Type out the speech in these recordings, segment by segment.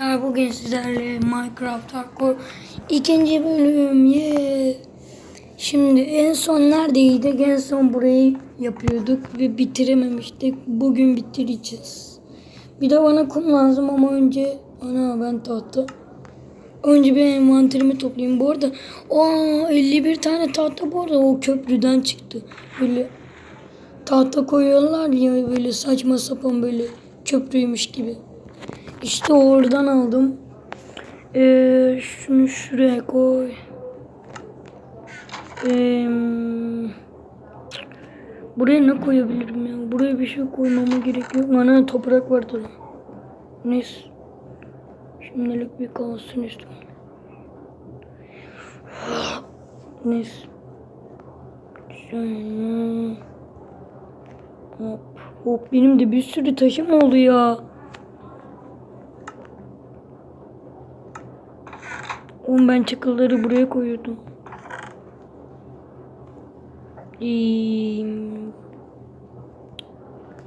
arkadaşlar bugün sizlerle Minecraft Hardcore ikinci bölüm yeah. Şimdi en son neredeydik? En son burayı yapıyorduk ve bitirememiştik. Bugün bitireceğiz. Bir de bana kum lazım ama önce ana ben tahta. Önce bir envanterimi toplayayım. Bu arada o 51 tane tahta bu arada o köprüden çıktı. Böyle tahta koyuyorlar ya böyle saçma sapan böyle köprüymüş gibi. İşte oradan aldım. Ee, şunu şuraya koy. Ee, buraya ne koyabilirim ya? Buraya bir şey koymama gerek yok. Bana toprak vardı. Neyse. Şimdilik bir kalsın üstüm. Neyse. Şöyle. Hop. Hop benim de bir sürü taşım oldu ya. Oğlum ben çakılları buraya koyuyordum.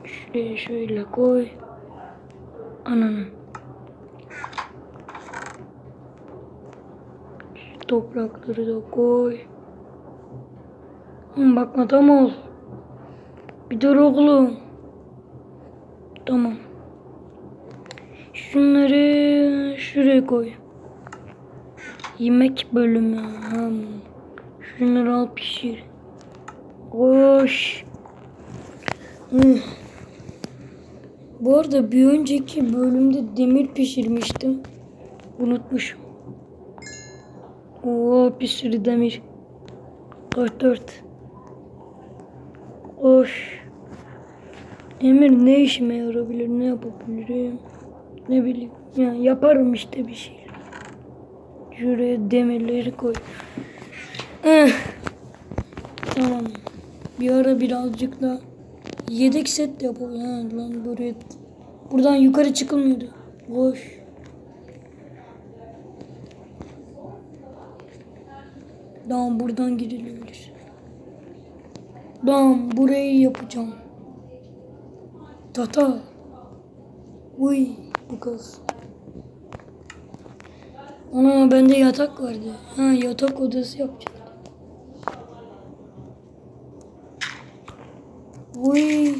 Şuraya şöyle koy. Ananı. Şu toprakları da koy. Oğlum bakma tam ol. Bir dur oğlum. Tamam. Şunları şuraya koy. Yemek bölümü. Hmm. Şunları al pişir. Hoş. Hmm. Bu arada bir önceki bölümde demir pişirmiştim. Unutmuşum. Oo bir sürü demir. Dört dört. Hoş. Demir ne işime yarabilir, ne yapabilirim? Ne bileyim. Ya yaparım işte bir şey. Şuraya demirleri koy. Eh. Tamam. Bir ara birazcık da yedek set de yapalım. Ha, lan buraya buradan yukarı çıkılmıyordu. Boş. Tamam buradan gidilebilir. Tamam burayı yapacağım. Tata. Uy bu kız. Ana bende yatak vardı. Ha yatak odası yapacağım. Uy.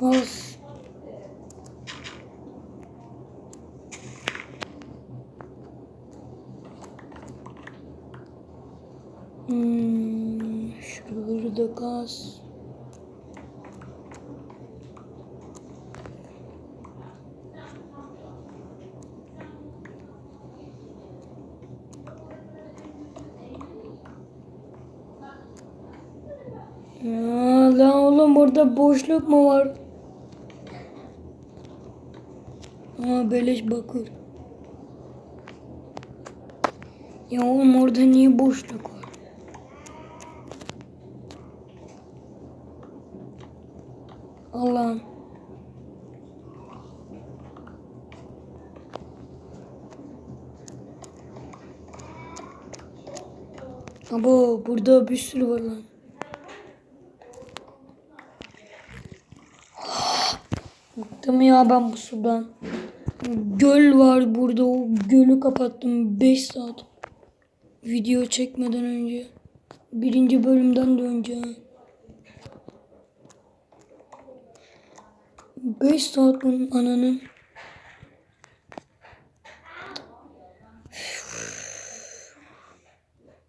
Gaz. Hmm, şuraları da gaz. Ya lan oğlum burada boşluk mu var? Ha beleş bakır. Ya oğlum orada niye boşluk var? Allah'ım. Abo burada bir sürü var lan. Bıktım ya ben bu sudan. Göl var burada. O gölü kapattım 5 saat. Video çekmeden önce. Birinci bölümden de önce. 5 saat bunun ananın.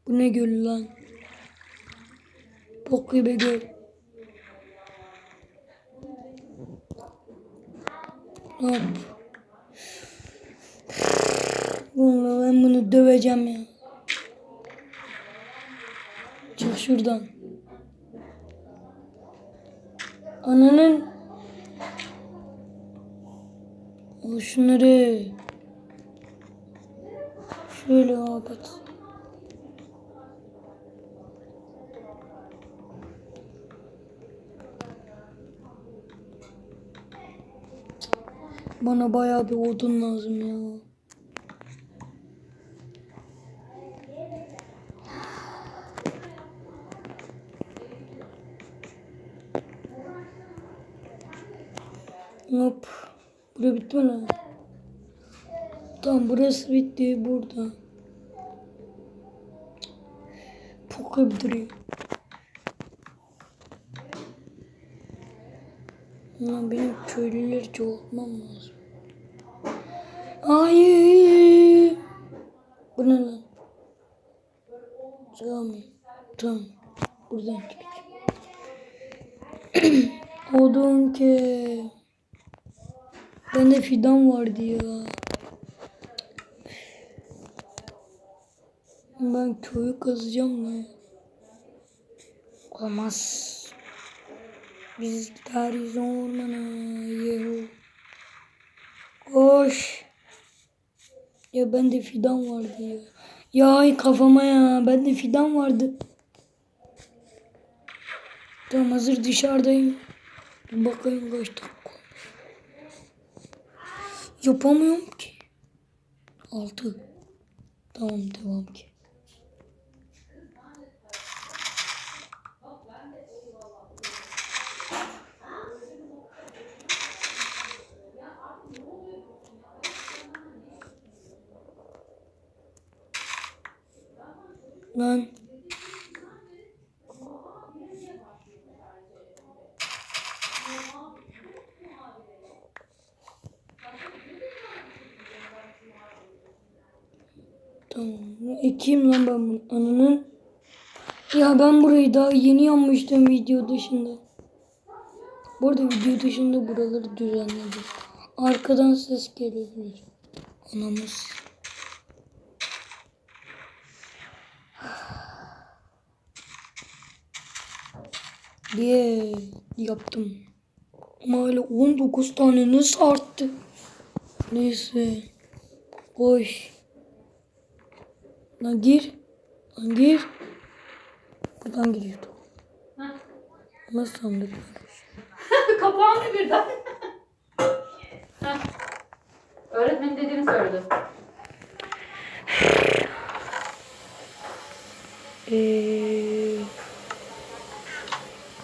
Bu ne göl lan? Bok gibi göl. Hop. Vallahi ben bunu döveceğim ya. Çık şuradan. Ananın Al şunları. Şöyle kapat. Bana bayağı bir odun lazım ya. Hop. Bura bitti mi lan? Tamam burası bitti burada. Poka Lan benim köylüleri çoğaltmam lazım. Hayır. Bu ne lan? Sığamıyorum. Tamam. Buradan çıkacağım. Odun ki. Bende fidan vardı ya. Ben köyü kazacağım da. Olmaz. Biz gideriz ormana. Yehu. Koş. Ya bende fidan vardı ya. Ya kafama ya. Bende fidan vardı. Tamam hazır dışarıdayım. Bir bakayım kaç dakika. Yapamıyorum ki. Altı. Tamam devam ki. Lan. Tamam. Ekeyim lan ben bunu. Ananın. Ya ben burayı daha yeni yapmıştım video dışında. Bu arada video dışında buraları düzenledim. Arkadan ses gelebilir. Anamız. Diye yaptım. Ama hala 19 tane nasıl arttı? Neyse. Koş. Lan gir. Lan gir. Buradan giriyordu. Nasıl sandık? Kapağını birden. Heh. Öğretmenin dediğini söyledi. Ee,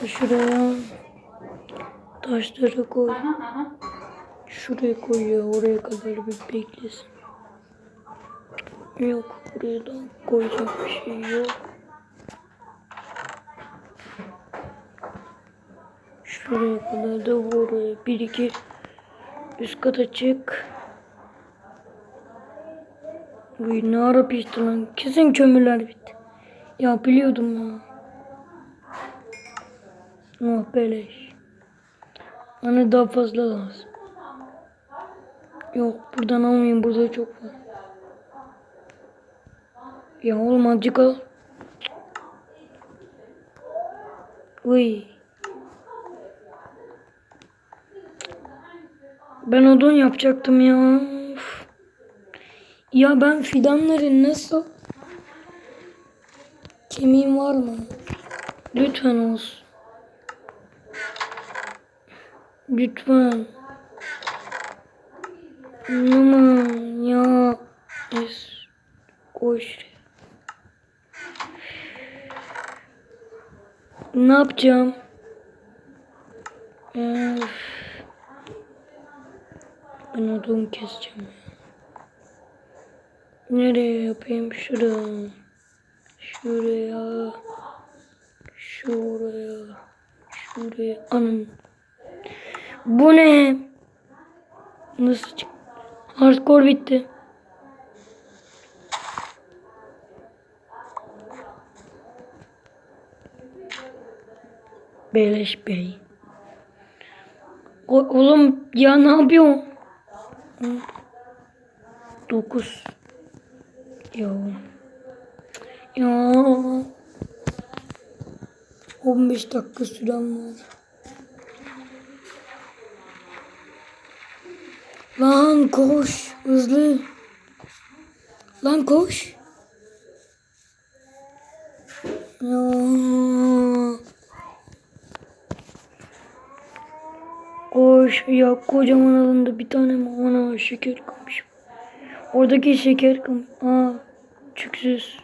şuraya taşları koy. Şuraya koyuyor. Oraya kadar bir beklesin. Yok. Buraya da koyacak bir şey yok. Şuraya kadar da buraya. Bir iki üst kata çık. Uy ne ara pişti lan. Kesin kömürler bitti. Ya biliyordum ya. Oh beleş. Bana daha fazla lazım. Yok buradan almayayım burada çok var. Ya oğlum azıcık al. Uy. Ben odun yapacaktım ya. Üf. Ya ben fidanları nasıl? Kemiğim var mı? Lütfen olsun. Lütfen. Aman ya. Koş. Ne yapacağım? Öf. Ben odun keseceğim. Nereye yapayım? Şuraya. Şuraya. Şuraya. Şuraya. Anam. Bu ne? Nasıl çık? Hardcore bitti. Beleş Bey. O, oğlum ya ne yapıyorsun? Hı. Dokuz. Ya. Ya. 15 dakika süren var. Lan koş hızlı. Lan koş. Ya. Koş ya kocaman alanda bir tane? Ana şeker kalmış. Oradaki şeker kalmış. Aa çüksüz.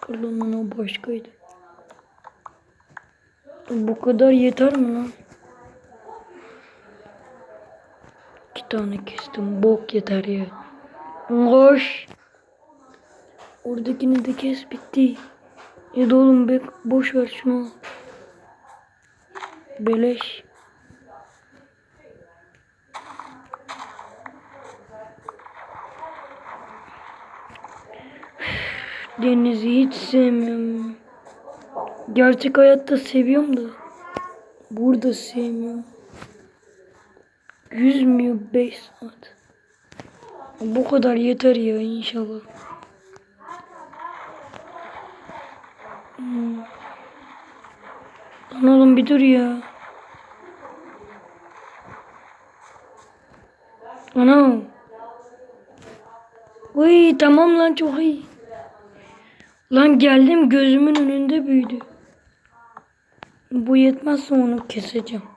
Pardon lan o başkaydı. Bu kadar yeter mi lan? İki tane kestim. Bok yeter ya. Koş. Oradakini de kes bitti. Ya da oğlum be, boş ver şunu. Beleş. Denizi hiç sevmiyorum. Gerçek hayatta seviyorum da. Burada sevmiyorum. Yüzmüyor 5 saat. Bu kadar yeter ya inşallah. Hmm. Lan oğlum bir dur ya. Ana. Uy tamam lan çok iyi. Lan geldim gözümün önünde büyüdü. Bu yetmezse onu keseceğim.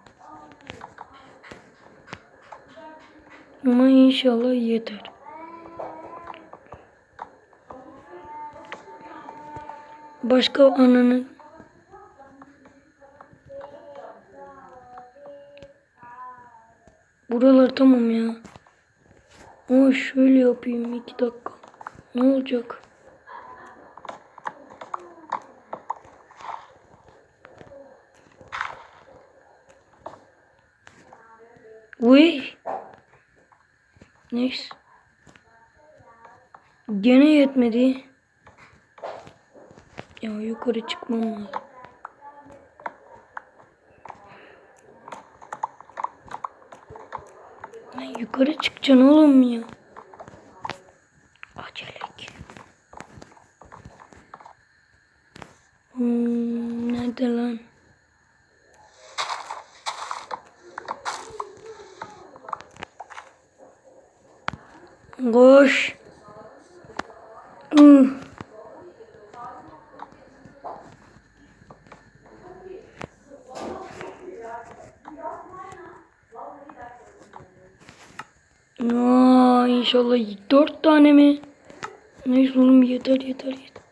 Ama inşallah yeter. Başka ananın Buralar tamam ya. Ama şöyle yapayım iki dakika. Ne olacak? Uy. Neyse. Gene yetmedi. Ya yukarı çıkmam lazım. Lan yukarı çıkacaksın oğlum ya. Acelek. Hmm, nerede lan? Koş. Hmm. Aa, inşallah dört tane mi? Neyse oğlum yeter yeter yeter.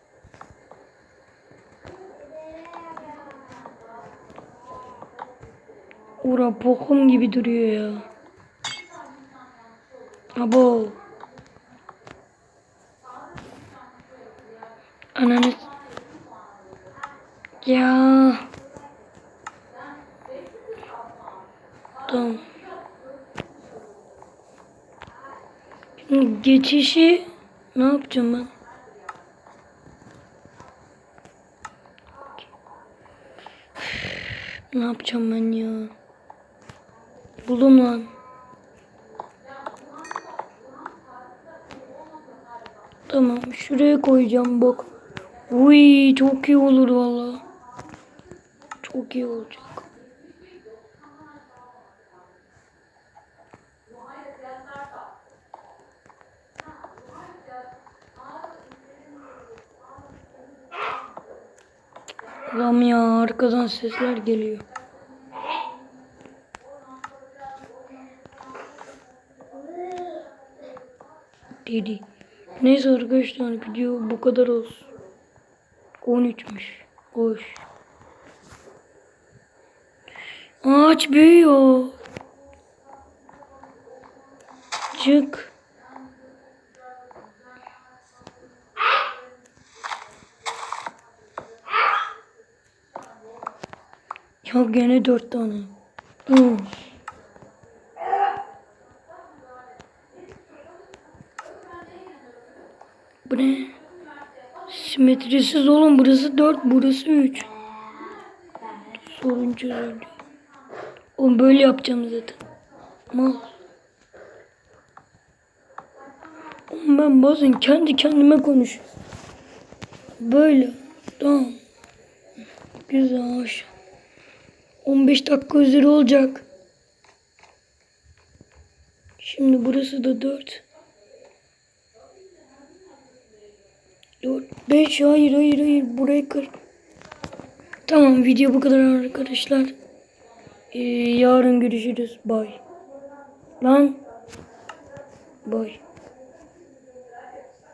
Ura bokum gibi duruyor ya. Abo. Ananı. Ya. Tamam. Şimdi geçişi ne yapacağım ben? Ne yapacağım ben ya? Buldum lan. Tamam şuraya koyacağım bak. Uy çok iyi olur valla. Çok iyi olacak. Ulan ya arkadan sesler geliyor. Dedi. Neyse arkadaşlar video bu kadar olsun. 13'müş. Koş. Ağaç büyüyor. Çık. Ya gene dört tane. Hı. Bu ne? Simetrisiz oğlum burası 4 burası 3. Sorun çözüldü. Oğlum böyle yapacağım zaten. Mal. Oğlum ben bazen kendi kendime konuşuyorum. Böyle. Tamam. Güzel hoş. 15 dakika üzeri olacak. Şimdi burası da 4. 4, 5 hayır hayır hayır burayı kır. Tamam video bu kadar arkadaşlar. Ee, yarın görüşürüz. Bye. Lan. Bye.